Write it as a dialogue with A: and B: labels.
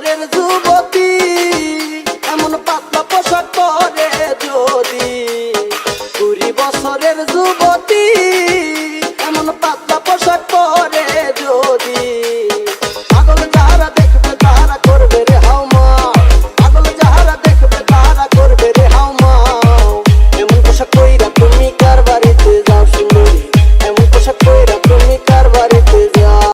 A: শহরের যুবক